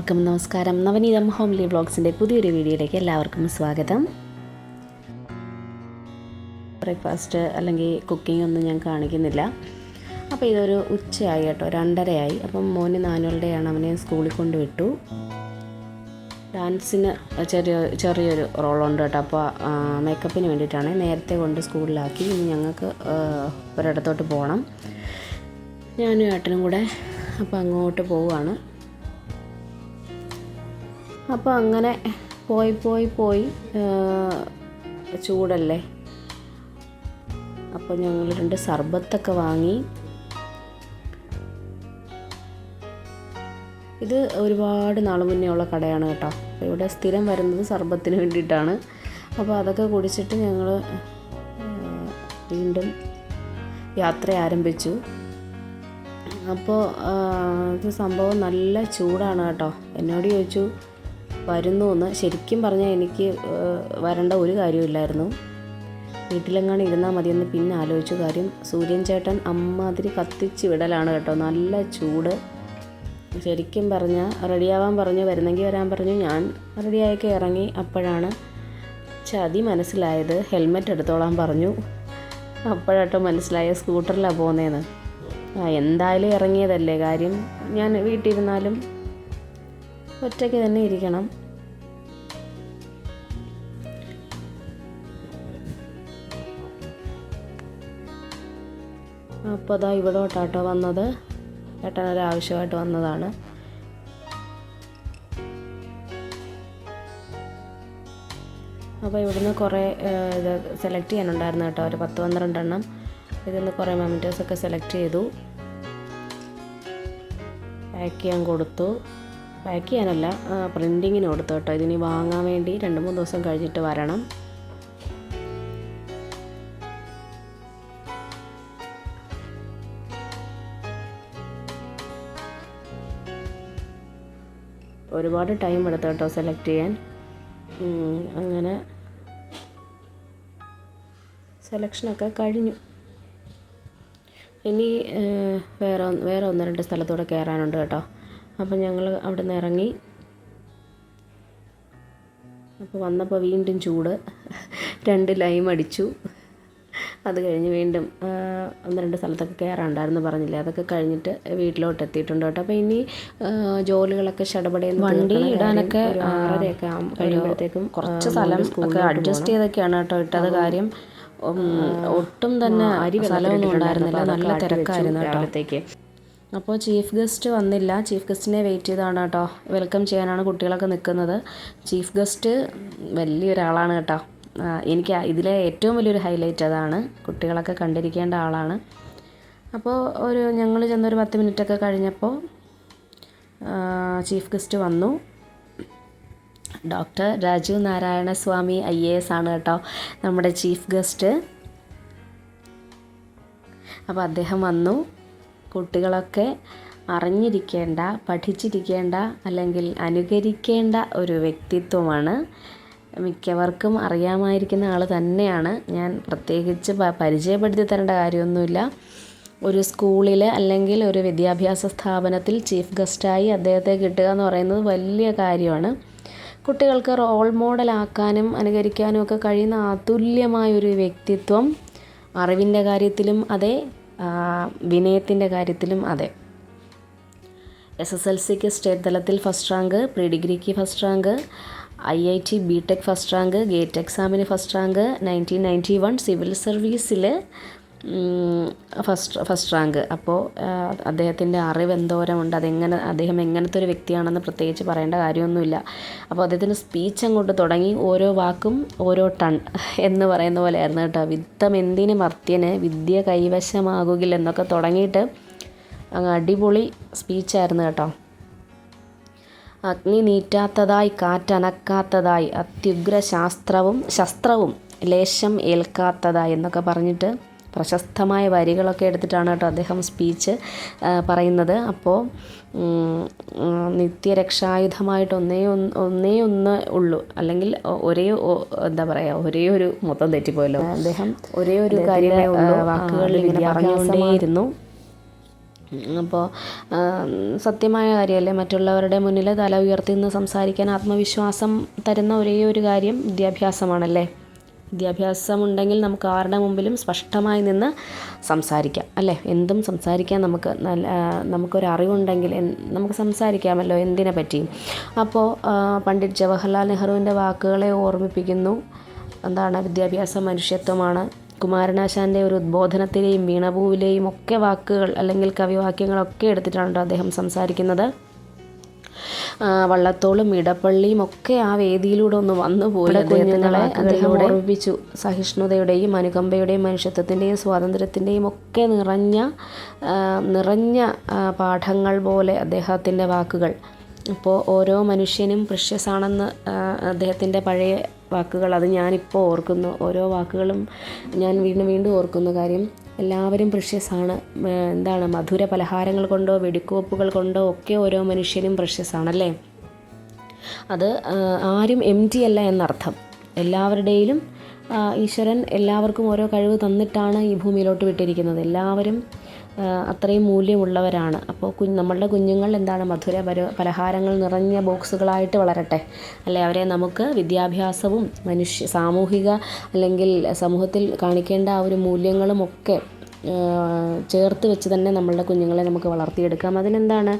എല്ലാവർക്കും നമസ്കാരം. നവനീതം ഹോംലി വ്ളോഗ്സിന്റെ പുതിയൊരു വീഡിയോയിലേക്ക് എല്ലാവർക്കും സ്വാഗതം. ബ്രേക്ക്ഫാസ്റ്റ് അല്ലെങ്കിൽ കുക്കിംഗ് ഒന്നും ഞാൻ കാണിക്കുന്നില്ല. അപ്പോൾ ഇതൊരു ഉച്ചയായി കേട്ടോ രണ്ടരയായി. അപ്പം മോന് നാനുകളുടെയാണ് അവനെ സ്കൂളിൽ കൊണ്ടുവിട്ടു. ഡാൻസിന് ചെറിയ ചെറിയൊരു റോളുണ്ട് കേട്ടോ. അപ്പോൾ മേക്കപ്പിന് വേണ്ടിയിട്ടാണ് നേരത്തെ കൊണ്ട് സ്കൂളിലാക്കി. ഇനി ഞങ്ങൾക്ക് ഒരിടത്തോട്ട് പോകണം. ഞാനും ഏട്ടനും കൂടെ അപ്പോൾ അങ്ങോട്ട് പോവുകയാണ്. അപ്പോൾ അങ്ങനെ പോയി പോയി പോയി ചൂടല്ലേ? അപ്പോൾ ഞങ്ങൾ രണ്ട് സർബത്തൊക്കെ വാങ്ങി. ഇത് ഒരുപാട് നാൾ മുന്നേ ഉള്ള കടയാണ് കേട്ടോ. ഇവിടെ സ്ഥിരം വരുന്നത് സർബത്തിന് വേണ്ടിയിട്ടാണ്. അപ്പോൾ അതൊക്കെ കുടിച്ചിട്ട് ഞങ്ങൾ വീണ്ടും യാത്ര ആരംഭിച്ചു. അപ്പോൾ ഇത് സംഭവം നല്ല ചൂടാണ് കേട്ടോ. എന്നോട് ചോദിച്ചു വരുന്നു എന്ന് ശരിക്കും പറഞ്ഞാൽ എനിക്ക് വരേണ്ട ഒരു കാര്യമില്ലായിരുന്നു വീട്ടിലെങ്ങാണ് ഇരുന്നാൽ മതിയെന്ന് പിന്നെ ആലോചിച്ചു. കാര്യം സൂര്യൻ ചേട്ടൻ അമ്മാതിരി കത്തിച്ച് വിടലാണ് കേട്ടോ. നല്ല ചൂട്. ശരിക്കും പറഞ്ഞാൽ റെഡിയാവാൻ പറഞ്ഞു വരുന്നെങ്കിൽ വരാൻ പറഞ്ഞു. ഞാൻ റെഡിയായൊക്കെ ഇറങ്ങി അപ്പോഴാണ് ചതി മനസ്സിലായത്. ഹെൽമെറ്റ് എടുത്തോളാൻ പറഞ്ഞു. അപ്പോഴട്ടോ മനസ്സിലായ സ്കൂട്ടറിലാണ് പോകുന്നതെന്ന് ആ എന്തായാലും ഇറങ്ങിയതല്ലേ കാര്യം. ഞാൻ വീട്ടിലിരുന്നാലും ഒറ്റയ്ക്ക് തന്നെ ഇരിക്കണം. അപ്പോൾ അതാ ഇവിടോട്ടാട്ടോ വന്നത്. ഏട്ടനൊരു ആവശ്യമായിട്ട് വന്നതാണ്. അപ്പോൾ ഇവിടുന്ന് കുറേ ഇത് സെലക്ട് ചെയ്യാനുണ്ടായിരുന്നു കേട്ടോ. ഒരു പത്ത് പന്ത്രണ്ടെണ്ണം. ഇതിൽ കുറേ മെമറ്റേഴ്സൊക്കെ സെലക്ട് ചെയ്തു. പാക്ക് ചെയ്യാൻ കൊടുത്തു. പാക്ക് ചെയ്യാനല്ല പ്രിന്റിങ്ങിന് കൊടുത്തു കേട്ടോ. ഇതിനി വാങ്ങാൻ വേണ്ടി രണ്ട് മൂന്ന് ദിവസം കഴിഞ്ഞിട്ട് വരണം. ഒരുപാട് ടൈം എടുത്തു കേട്ടോ സെലക്ട് ചെയ്യാൻ. അങ്ങനെ സെലക്ഷനൊക്കെ കഴിഞ്ഞു. ഇനി വേറെ വേറെ ഒന്ന് രണ്ട് സ്ഥലത്തൂടെ കയറാനുണ്ട് കേട്ടോ. അപ്പം ഞങ്ങൾ അവിടെ നിന്ന് ഇറങ്ങി. അപ്പോൾ വന്നപ്പോൾ വീണ്ടും ചൂട്. രണ്ട് ലൈം അടിച്ചു. അത് കഴിഞ്ഞ് വീണ്ടും ഒന്ന് രണ്ട് സ്ഥലത്തൊക്കെ കയറാണ്ടായിരുന്നു പറഞ്ഞില്ലേ. അതൊക്കെ കഴിഞ്ഞിട്ട് വീട്ടിലോട്ട് എത്തിയിട്ടുണ്ട് കേട്ടോ. അപ്പോൾ ഇനി ജോലികളൊക്കെ ഷടപടയെന്ന് വണ്ടി ഇടാനൊക്കെ ആറരയൊക്കെ കഴിയുമ്പോഴത്തേക്കും കുറച്ച് സ്ഥലം ഒക്കെ അഡ്ജസ്റ്റ് ചെയ്തൊക്കെയാണ് കേട്ടോ ഇട്ടത് കാര്യം. ഒട്ടും തന്നെ അരി സ്ഥലമൊന്നും ഉണ്ടായിരുന്നില്ല. നല്ല തിരക്കായിരുന്നു കേട്ടോ. അപ്പോൾ ചീഫ് ഗസ്റ്റ് വന്നില്ല. ചീഫ് ഗസ്റ്റിനെ വെയിറ്റ് ചെയ്താണ് കേട്ടോ. വെൽക്കം ചെയ്യാനാണ് കുട്ടികളൊക്കെ നിൽക്കുന്നത്. ചീഫ് ഗസ്റ്റ് വലിയൊരാളാണ് കേട്ടോ. എനിക്ക് ഇതിലെ ഏറ്റവും വലിയൊരു ഹൈലൈറ്റ് അതാണ്. കുട്ടികളൊക്കെ കണ്ടിരിക്കേണ്ട ആളാണ്. അപ്പോൾ ഒരു ഞങ്ങൾ ചെന്നൊരു പത്ത് മിനിറ്റൊക്കെ കഴിഞ്ഞപ്പോൾ ചീഫ് ഗസ്റ്റ് വന്നു. Doctor Rajeev Narayana Swami I A S ആണ് കേട്ടോ നമ്മുടെ ചീഫ് ഗസ്റ്റ്. അപ്പോൾ അദ്ദേഹം വന്നു. കുട്ടികളൊക്കെ അറിഞ്ഞിരിക്കേണ്ട പഠിച്ചിരിക്കേണ്ട അല്ലെങ്കിൽ അനുകരിക്കേണ്ട ഒരു വ്യക്തിത്വമാണ് മിക്കവർക്കും അറിയാമായിരിക്കുന്ന ആൾ തന്നെയാണ്. ഞാൻ പ്രത്യേകിച്ച് പരിചയപ്പെടുത്തി തരേണ്ട കാര്യമൊന്നുമില്ല. ഒരു സ്കൂളിൽ അല്ലെങ്കിൽ ഒരു വിദ്യാഭ്യാസ സ്ഥാപനത്തിൽ ചീഫ് ഗസ്റ്റായി അദ്ദേഹത്തെ കിട്ടുക എന്ന് പറയുന്നത് വലിയ കാര്യമാണ്. കുട്ടികൾക്ക് റോൾ മോഡലാക്കാനും അനുകരിക്കാനും ഒക്കെ കഴിയുന്ന അതുല്യമായൊരു വ്യക്തിത്വം അറിവിന്റെ കാര്യത്തിലും അതെ വിനയത്തിന്റെ കാര്യത്തിലും അതെ. എസ് എസ് എൽ സിക്ക് സ്റ്റേറ്റ് തലത്തിൽ ഫസ്റ്റ് റാങ്ക് പ്രീ ഡിഗ്രിക്ക് first rank I I T B tech first rank GATE എക്സാമിന് first rank nineteen ninety one civil സർവീസിൽ ഫസ്റ്റ് ഫസ്റ്റ് റാങ്ക് അപ്പോൾ അദ്ദേഹത്തിന്റെ അറിവ് എന്തോരമുണ്ട് അതെങ്ങനെ അദ്ദേഹം എങ്ങനത്തെ ഒരു വ്യക്തിയാണെന്ന് പ്രത്യേകിച്ച് പറയേണ്ട കാര്യമൊന്നുമില്ല. അപ്പോൾ അദ്ദേഹത്തിന്റെ സ്പീച്ച് അങ്ങോട്ട് തുടങ്ങി ഓരോ വാക്കും ഓരോ ടൺ എന്ന് പറയുന്ന പോലെയായിരുന്നു കേട്ടോ. വിത്തം എന്തിന് മർത്യന്? വിദ്യ കൈവശമാകുകിൽ എന്നൊക്കെ തുടങ്ങിയിട്ട് അങ്ങ് അടിപൊളി സ്പീച്ചായിരുന്നു കേട്ടോ. അഗ്നി നീറ്റാത്തതായി കാറ്റനക്കാത്തതായി അത്യുഗ്ര ശാസ്ത്രവും ശസ്ത്രവും ലേശം ഏൽക്കാത്തതായി എന്നൊക്കെ പറഞ്ഞിട്ട് പ്രശസ്തമായ വരികളൊക്കെ എടുത്തിട്ടാണ് കേട്ടോ അദ്ദേഹം സ്പീച്ച് പറയുന്നത്. അപ്പോൾ നിത്യരക്ഷായുധമായിട്ട് ഒന്നേ ഒന്ന് ഒന്നേ ഒന്ന് ഉള്ളൂ. അല്ലെങ്കിൽ ഒരേ എന്താ പറയുക ഒരേ ഒരു മൊത്തം തെറ്റിപ്പോയല്ലോ. അദ്ദേഹം ഒരേ ഒരു കാര്യമേ ഉള്ളൂ. വാക്കുകളിൽ ഇങ്ങനെ പറഞ്ഞുകൊണ്ടേയിരുന്നു. അപ്പോൾ സത്യമായ കാര്യമല്ലേ? മറ്റുള്ളവരുടെ മുന്നിൽ തല ഉയർത്തി നിന്ന് സംസാരിക്കാൻ ആത്മവിശ്വാസം തരുന്ന ഒരേ ഒരു കാര്യം വിദ്യാഭ്യാസമാണല്ലേ? വിദ്യാഭ്യാസം ഉണ്ടെങ്കിൽ നമുക്ക് ആരുടെ മുമ്പിലും സ്പഷ്ടമായി നിന്ന് സംസാരിക്കാം അല്ലേ? എന്തും സംസാരിക്കാൻ നമുക്ക് നല്ല നമുക്കൊരറിവുണ്ടെങ്കിൽ നമുക്ക് സംസാരിക്കാമല്ലോ എന്തിനെ പറ്റിയും. അപ്പോൾ പണ്ഡിറ്റ് ജവഹർലാൽ നെഹ്റുവിന്റെ വാക്കുകളെ ഓർമ്മിപ്പിക്കുന്നു. എന്താണ്? വിദ്യാഭ്യാസ മനുഷ്യത്വമാണ്. കുമാരനാശാന്റെ ഒരു ഉദ്ബോധനത്തിലെയും വീണപൂവിലെയും ഒക്കെ വാക്കുകൾ അല്ലെങ്കിൽ കവിവാക്യങ്ങളൊക്കെ എടുത്തിട്ടാണല്ലോ അദ്ദേഹം സംസാരിക്കുന്നത്. വള്ളത്തോളും ഇടപ്പള്ളിയും ഒക്കെ ആ വേദിയിലൂടെ ഒന്ന് വന്നു പോയി. കുഞ്ഞുങ്ങളെ അദ്ദേഹം ഓർമ്മിപ്പിച്ചു. സഹിഷ്ണുതയുടെയും അനുകമ്പയുടെയും മനുഷ്യത്വത്തിന്റെയും സ്വാതന്ത്ര്യത്തിന്റെയും ഒക്കെ നിറഞ്ഞ നിറഞ്ഞ പാഠങ്ങൾ പോലെ അദ്ദേഹത്തിന്റെ വാക്കുകൾ. ഇപ്പോൾ ഓരോ മനുഷ്യനും പ്രഷ്യസാണെന്ന് അദ്ദേഹത്തിന്റെ പഴയ വാക്കുകൾ അത് ഞാനിപ്പോൾ ഓർക്കുന്നു. ഓരോ വാക്കുകളും ഞാൻ വീണ്ടും വീണ്ടും ഓർക്കുന്ന കാര്യം എല്ലാവരും പ്രഷ്യസാണ്. എന്താണ് മധുര പലഹാരങ്ങൾ കൊണ്ടോ വെടിക്കോപ്പുകൾ കൊണ്ടോ ഒക്കെ ഓരോ മനുഷ്യനും പ്രഷ്യസാണല്ലേ? അത് ആരും എം ടി അല്ല എന്നർത്ഥം. എല്ലാവരുടെയും ഈശ്വരൻ എല്ലാവർക്കും ഓരോ കഴിവ് തന്നിട്ടാണ് ഈ ഭൂമിയിലോട്ട് വിട്ടിരിക്കുന്നത്. എല്ലാവരും അത്രയും മൂല്യമുള്ളവരാണ്. അപ്പോൾ കുഞ്ഞ് നമ്മളുടെ കുഞ്ഞുങ്ങൾ എന്താണ്? മധുര പര പലഹാരങ്ങൾ നിറഞ്ഞ ബോക്സുകളായിട്ട് വളരട്ടെ. അല്ലെ? അവരെ നമുക്ക് വിദ്യാഭ്യാസവും മനുഷ്യ സാമൂഹിക അല്ലെങ്കിൽ സമൂഹത്തിൽ കാണിക്കേണ്ട ആ ഒരു മൂല്യങ്ങളും ഒക്കെ ചേർത്ത് വെച്ച് തന്നെ നമ്മളുടെ കുഞ്ഞുങ്ങളെ നമുക്ക് വളർത്തിയെടുക്കാം. അതിനെന്താണ്?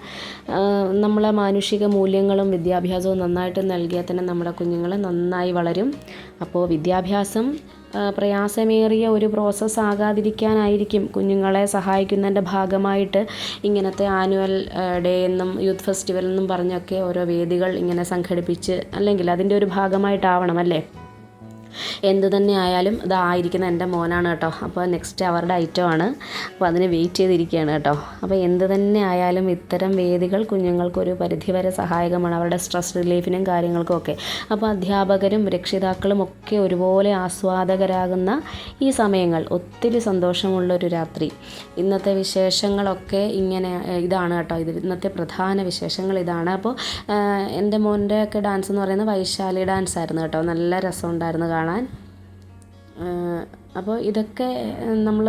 നമ്മളെ മാനുഷിക മൂല്യങ്ങളും വിദ്യാഭ്യാസവും നന്നായിട്ട് നൽകിയാൽ തന്നെ നമ്മുടെ കുഞ്ഞുങ്ങളെ നന്നായി വളരും. അപ്പോൾ വിദ്യാഭ്യാസം പ്രയാസമേറിയ ഒരു പ്രോസസ്സ് ആകാതിരിക്കാനായിരിക്കും കുഞ്ഞുങ്ങളെ സഹായിക്കുന്നതിന്റെ ഭാഗമായിട്ട് ഇങ്ങനത്തെ ആനുവൽ ഡേ എന്നും യൂത്ത് ഫെസ്റ്റിവൽ എന്നും പറഞ്ഞൊക്കെ ഓരോ വേദികൾ ഇങ്ങനെ സംഘടിപ്പിച്ച് അല്ലെങ്കിൽ അതിന്റെ ഒരു ഭാഗമായിട്ടാവണം അല്ലേ? എന്ത് തന്നെ ആയാലും ഇതായിരിക്കുന്ന എന്റെ മോനാണ് കേട്ടോ. അപ്പോൾ നെക്സ്റ്റ് അവരുടെ ആണ്. അപ്പോൾ അതിന് വെയിറ്റ് ചെയ്തിരിക്കുകയാണ് കേട്ടോ. അപ്പോൾ എന്ത് തന്നെ ആയാലും ഇത്തരം വേദികൾ കുഞ്ഞുങ്ങൾക്കൊരു പരിധിവരെ സഹായകമാണ്. അവരുടെ സ്ട്രെസ് റിലീഫിനും കാര്യങ്ങൾക്കും ഒക്കെ. അപ്പോൾ അധ്യാപകരും രക്ഷിതാക്കളും ഒക്കെ ഒരുപോലെ ആസ്വാദകരാകുന്ന ഈ സമയങ്ങൾ ഒത്തിരി സന്തോഷമുള്ളൊരു രാത്രി. ഇന്നത്തെ വിശേഷങ്ങളൊക്കെ ഇങ്ങനെ ഇതാണ് കേട്ടോ. ഇത് ഇന്നത്തെ പ്രധാന വിശേഷങ്ങൾ ഇതാണ്. അപ്പോൾ എന്റെ മോന്റെയൊക്കെ ഡാൻസ് എന്ന് പറയുന്നത് വൈശാലി ഡാൻസ് ആയിരുന്നു കേട്ടോ. നല്ല രസമുണ്ടായിരുന്നു കാണാൻ. അപ്പോൾ ഇതൊക്കെ നമ്മൾ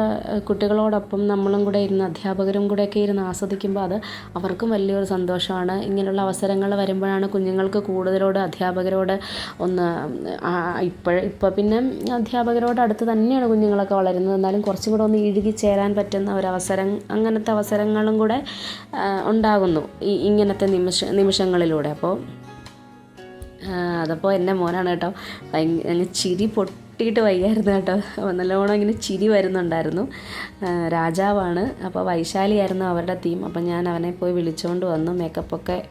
കുട്ടികളോടൊപ്പം നമ്മളും കൂടെ ഇരുന്ന് അധ്യാപകരും കൂടെയൊക്കെ ഇരുന്ന് ആസ്വദിക്കുമ്പോൾ അത് അവർക്കും വലിയൊരു സന്തോഷമാണ്. ഇങ്ങനെയുള്ള അവസരങ്ങൾ വരുമ്പോഴാണ് കുഞ്ഞുങ്ങൾക്ക് കൂടുതലോട് അധ്യാപകരോട് ഒന്ന് ഇപ്പോൾ ഇപ്പോൾ പിന്നെ അധ്യാപകരോട് അടുത്ത് തന്നെയാണ് കുഞ്ഞുങ്ങളൊക്കെ വളരുന്നത്. എന്നാലും കുറച്ചും കൂടെ ഒന്ന് ഇഴുകി ചേരാൻ പറ്റുന്ന ഒരവസരം അങ്ങനത്തെ അവസരങ്ങളും കൂടെ ഉണ്ടാകുന്നു ഈ ഇങ്ങനത്തെ നിമിഷ നിമിഷങ്ങളിലൂടെ. അപ്പോൾ അതപ്പോൾ എന്റെ മോനാണ് കേട്ടോ. ഭയങ്കര ചിരി പൊട്ടിയിട്ട് വയ്യായിരുന്നു കേട്ടോ. നല്ലോണം ഇങ്ങനെ ചിരി വരുന്നുണ്ടായിരുന്നു. രാജാവാണ്. അപ്പോൾ വൈശാലിയായിരുന്നു അവരുടെ തീം അപ്പോൾ ഞാൻ അവനെ പോയി വിളിച്ചുകൊണ്ട് വന്നു. മേക്കപ്പൊക്കെ